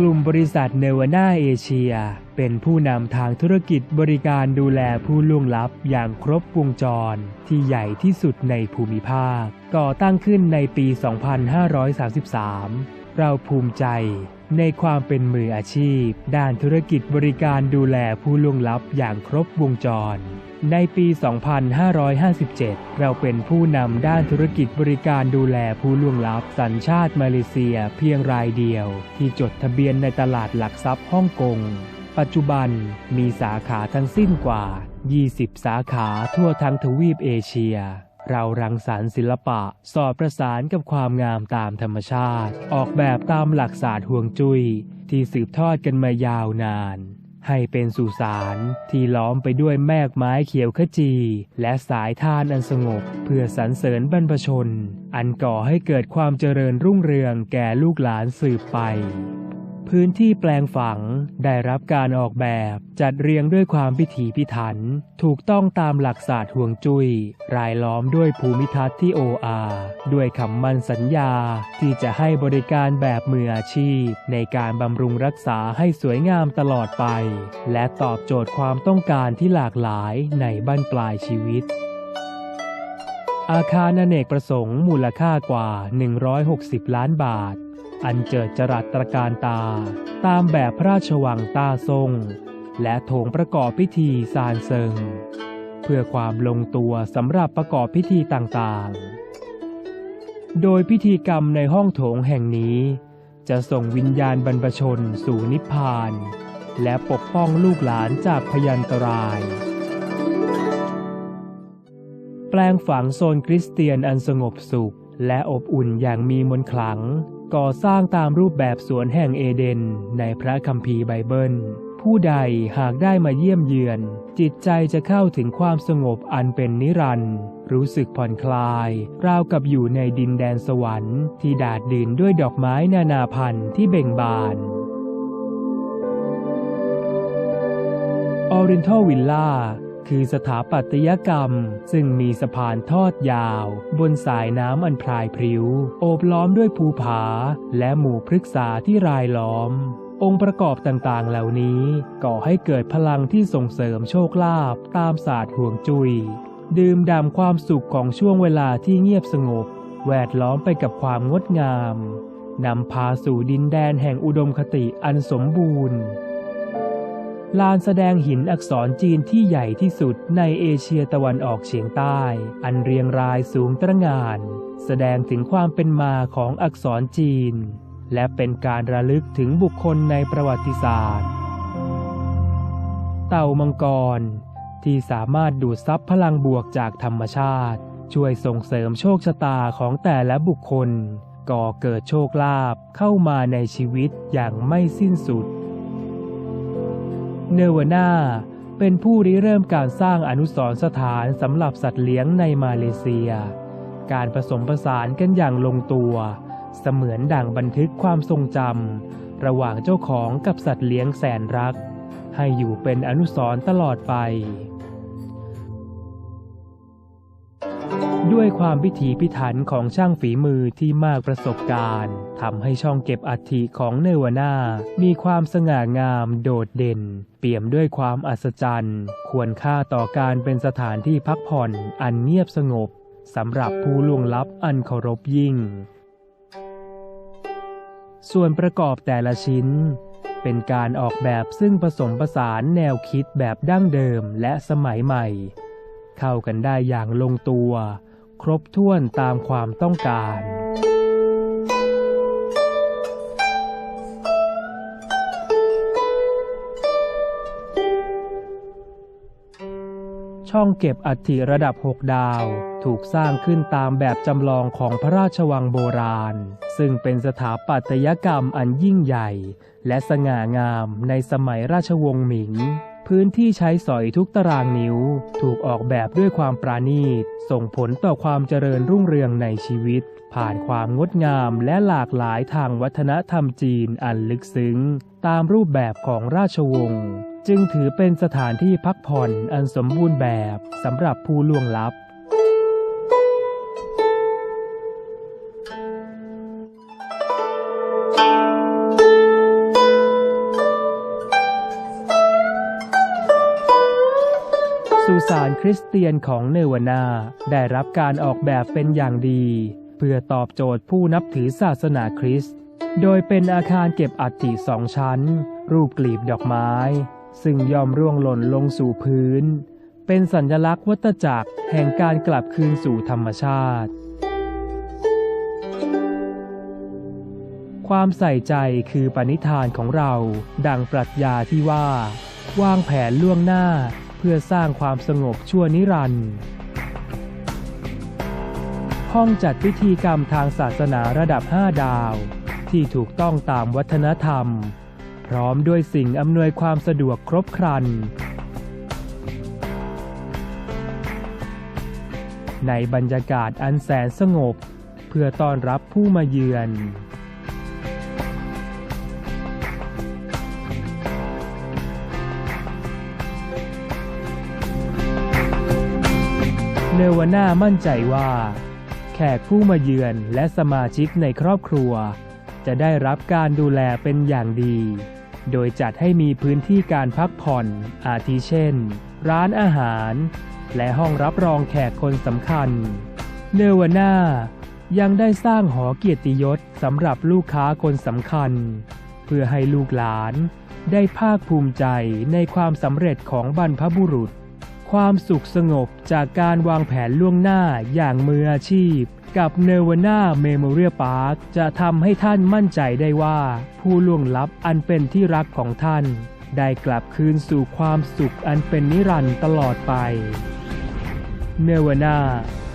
กลุ่มบริษัทเนวาน่าเอเชีย เป็นผู้นำทางธุรกิจบริการดูแลผู้ล่วงลับอย่างครบวงจร ที่ใหญ่ที่สุดในภูมิภาค ก่อตั้งขึ้นในปี 2533 เราภูมิใจ ในความเป็นมืออาชีพ ด้านธุรกิจบริการดูแลผู้ล่วงลับอย่างครบวงจร ในปี 2557 เราเป็นผู้นำด้านธุรกิจบริการดูแลผู้ล่วงลับสัญชาติมาเลเซียเพียงรายเดียว ที่จดทะเบียนในตลาดหลักทรัพย์ฮ่องกง ปัจจุบันมีสาขาทั้งสิ้นกว่า 20 สาขาทั่วทั้งทวีปเอเชีย เรารังสรรค์ศิลปะ สอดประสานกับความงามตามธรรมชาติ ออกแบบตามหลักศาสตร์ห่วงจุย้ยที่สืบทอดกันมายาวนาน ให้เป็นสุสานที่ล้อมไปด้วยแมกไม้เขียวขจี และสายท่านอันสงบ เพื่อสรรเสริญบรรพชน อันก่อให้เกิดความเจริญรุ่งเรืองแก่ลูกหลานสืบไป พื้นที่แปลงฝังได้รับการออกแบบจัดเรียงด้วยความพิถีพิถัน ถูกต้องตามหลักศาสตร์ห่วงจุย้ยรายล้อมด้วยภูมิทัศน์ที่โออาด้วยคำมั่นสัญญาที่จะให้บริการแบบมืออาชีพ ในการบำรุงรักษาให้สวยงามตลอดไป และตอบโจทย์ความต้องการที่หลากหลายในบั้นปลายชีวิตอาคารอเนกประสงค์มูลค่ากว่า 160 ล้านบาท อันเจิดจรัสตระการตา ตามแบบพระราชวังตาทรง และโถงประกอบพิธีซานเซิง เพื่อความลงตัวสำหรับประกอบพิธีต่างๆ โดยพิธีกรรมในห้องโถงแห่งนี้ จะส่งวิญญาณบรรพชนสู่นิพพาน และปกป้องลูกหลานจากพยันตราย แปลงฝังโซนคริสเตียนอันสงบสุขและอบอุ่นอย่างมีมนต์ขลัง ก่อสร้างตามรูปแบบสวนแห่งเอเดน ในพระคัมภีร์ไบเบิล ผู้ใดหากได้มาเยี่ยมเยือน จิตใจจะเข้าถึงความสงบอันเป็นนิรันดร์รู้สึกผ่อนคลาย ราวกับอยู่ในดินแดนสวรรค์ที่ดาดดินด้วยดอกไม้นานาพันธุ์ที่เบ่งบาน Oriental Villa คือสถาปัตยกรรม ซึ่งมีสะพานทอดยาว บนสายน้ำอันพรายพริ้ว โอบล้อมด้วยภูผา และหมู่พฤกษาที่รายล้อม องค์ประกอบต่างๆ เหล่านี้ก่อให้เกิดพลังที่ส่งเสริมโชคลาภตามศาสตร์ห่วงจุย้ยดื่มด่ำความสุขของช่วงเวลาที่เงียบสงบ แวดล้อมไปกับความงดงามนำพาสู่ดินแดนแห่งอุดมคติอันสมบูรณ์ ลานแสดงหินอักษรจีนที่ใหญ่ที่สุดในเอเชียตะวันออกเฉียงใต้ อันเรียงรายสูงตระหง่าน แสดงถึงความเป็นมาของอักษรจีน และเป็นการระลึกถึงบุคคลในประวัติศาสตร์ เต่ามังกร ที่สามารถดูดซับพลังบวกจากธรรมชาติ ช่วยส่งเสริมโชคชะตาของแต่ละบุคคล ก่อเกิดโชคลาภเข้ามาในชีวิตอย่างไม่สิ้นสุด เนวาน่าเป็นผู้ริเริ่มการสร้างอนุสรณ์สถานสำหรับสัตว์เลี้ยงในมาเลเซีย การผสมผสานกันอย่างลงตัว เสมือนดั่งบันทึกความทรงจำระหว่างเจ้าของกับสัตว์เลี้ยงแสนรัก ให้อยู่เป็นอนุสรณ์ตลอดไป ด้วยความพิถีพิถันของช่างฝีมือที่มากประสบการณ์ทำให้ช่องเก็บอัฐิของเนวาน่ามีความสง่างามโดดเด่น เปี่ยมด้วยความอัศจรรย์ ควรค่าต่อการเป็นสถานที่พักผ่อนอันเงียบสงบสำหรับผู้ล่วงลับอันเคารพยิ่ง ส่วนประกอบแต่ละชิ้น เป็นการออกแบบซึ่งผสมผสานแนวคิดแบบดั้งเดิมและสมัยใหม่ เข้ากันได้อย่างลงตัว ครบถ้วนตามความต้องการ ช่องเก็บอัฐิระดับ 6 ดาวถูกสร้างขึ้นตามแบบจำลองของพระราชวังโบราณ ซึ่งเป็นสถาปัตยกรรมอันยิ่งใหญ่ และสง่างามในสมัยราชวงศ์หมิง พื้นที่ใช้สอยทุกตารางนิ้ว ถูกออกแบบด้วยความปราณีต ส่งผลต่อความเจริญรุ่งเรืองในชีวิต ผ่านความงดงามและหลากหลายทางวัฒนธรรมจีนอันลึกซึ้ง ตามรูปแบบของราชวงศ์จึงถือเป็นสถานที่พักผ่อนอันสมบูรณ์แบบสำหรับผู้ล่วงลับ สารคริสเตียนของเนวานาได้รับการออกแบบเป็นอย่างดี เพื่อตอบโจทย์ผู้นับถือศาสนาคริสต์ โดยเป็นอาคารเก็บอัฐิสองชั้น รูปกลีบดอกไม้ ซึ่งยอมร่วงหล่นลงสู่พื้น เป็นสัญลักษณ์วัตจักรแห่งการกลับคืนสู่ธรรมชาติความใส่ใจคือปณิธานของเรา ดังปรัชญาที่ว่า วางแผนล่วงหน้า เพื่อสร้างความสงบชั่วนิรันดร์ห้องจัดพิธีกรรมทางศาสนาระดับ 5 ดาว ที่ถูกต้องตามวัฒนธรรม พร้อมด้วยสิ่งอำนวยความสะดวกครบครัน ในบรรยากาศอันแสนสงบ เพื่อต้อนรับผู้มาเยือน เนวาน่ามั่นใจว่า แขกผู้มาเยือนและสมาชิกในครอบครัว จะได้รับการดูแลเป็นอย่างดี โดยจัดให้มีพื้นที่การพักผ่อน อาทิเช่น ร้านอาหาร และห้องรับรองแขกคนสำคัญ เนวาน่ายังได้สร้างหอเกียรติยศสำหรับลูกค้าคนสำคัญ เพื่อให้ลูกหลานได้ภาคภูมิใจในความสำเร็จของบรรพบุรุษ ความสุขสงบจากการวางแผนล่วงหน้าอย่างมืออาชีพ กับเนวาน่าเมโมเรียลพาร์คจะทำให้ท่านมั่นใจได้ว่า ผู้ล่วงลับอันเป็นที่รักของท่าน ได้กลับคืนสู่ความสุขอันเป็นนิรันดร์ตลอดไป เนวาน่า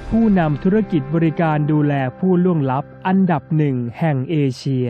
ผู้นำธุรกิจบริการดูแลผู้ล่วงลับอันดับหนึ่งแห่งเอเชีย